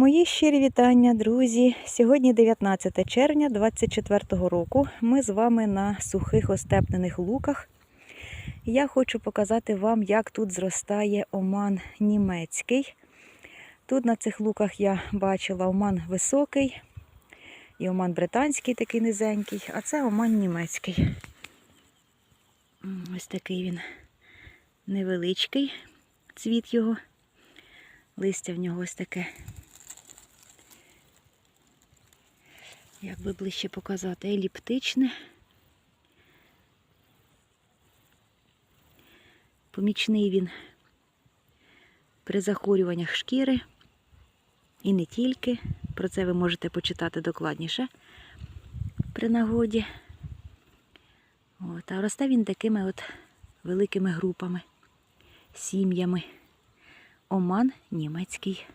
Мої щирі вітання, друзі. Сьогодні 19 червня 2024 року. Ми з вами на сухих остепнених луках. Я хочу показати вам, як тут зростає оман німецький. Тут на цих луках я бачила оман високий і оман британський такий низенький, а це оман німецький. Ось такий він невеличкий цвіт його. Листя в нього ось таке. Як би ближче показати, еліптичне. Помічний він при захворюваннях шкіри. І не тільки. Про це ви можете почитати докладніше при нагоді. От, а росте він такими от великими групами, сім'ями. Оман німецький.